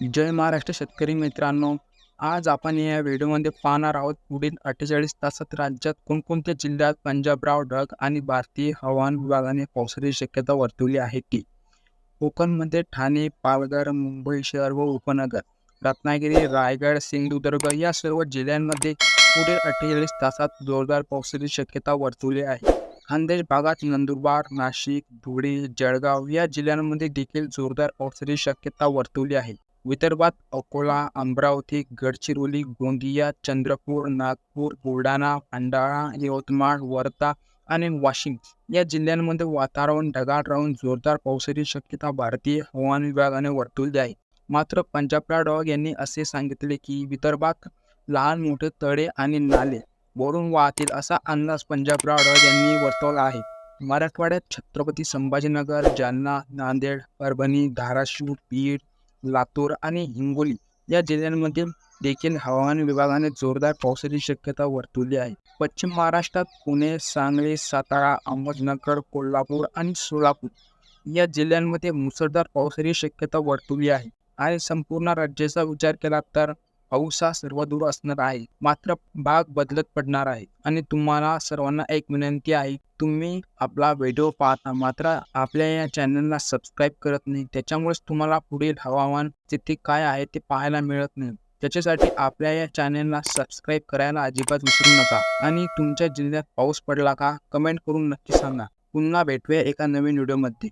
जय महाराष्ट्र शेतकरी मित्रांनो. आज आपण या व्हिडिओमध्ये पाहणार आहोत पुढील अठ्ठेचाळीस तासात राज्यात कोणकोणत्या जिल्ह्यात पंजाबराव ढग आणि भारतीय हवामान विभागाने पावसाची शक्यता वर्तवली आहे ती कोकणमध्ये ठाणे पालघर मुंबई शहर व उपनगर रत्नागिरी रायगड सिंधुदुर्ग या सर्व जिल्ह्यांमध्ये पुढील अठ्ठेचाळीस तासात जोरदार पावसाची शक्यता वर्तवली आहे. खानदेश भागात नंदुरबार नाशिक धुळे जळगाव या जिल्ह्यांमध्ये देखील जोरदार पावसाची शक्यता वर्तवली आहे. विदर्भात अकोला अमरावती गडचिरोली गोंदिया चंद्रपूर नागपूर बुलढाणा भंडारा यवतमाळ वर्धा आणि वाशिम या जिल्ह्यांमध्ये वातावरण ढगाळ राहून जोरदार पावसाची शक्यता भारतीय हवामान विभागाने वर्तवली आहे. मात्र पंजाबराव डॉग यांनी असे सांगितले की विदर्भात लहान मोठे तळे आणि नाले वरून वाहतील असा अंदाज पंजाबराव डॉग यांनी वर्तवला आहे. मराठवाड्यात छत्रपती संभाजीनगर जालना नांदेड परभणी धाराशिव बीड लातूर आणि हिंगोली या जिल्ह्यांमध्ये देखील हवामान विभागाने जोरदार पावसाची शक्यता वर्तवली आहे. पश्चिम महाराष्ट्रात पुणे सांगली सातारा अहमदनगर कोल्हापूर आणि सोलापूर या जिल्ह्यांमध्ये मुसळधार पावसाची शक्यता वर्तवली आहे. आणि संपूर्ण राज्याचा विचार केला तर पाऊस हा सर्व दूर असणार आहे. मात्र भाग बदलत पडणार आहे. आणि तुम्हाला सर्वांना एक विनंती आहे तुम्ही आपला व्हिडिओ पाहता मात्र आपल्या या चॅनलला सबस्क्राईब करत नाही. त्याच्यामुळेच तुम्हाला पुढील हवामान स्थिती काय आहे ते पाहायला मिळत नाही. त्याच्यासाठी आपल्या या चॅनलला सबस्क्राईब करायला अजिबात विसरू नका. आणि तुमच्या जिल्ह्यात पाऊस पडला का कमेंट करून नक्की सांगा. पुन्हा भेटूया एका नवीन व्हिडिओमध्ये.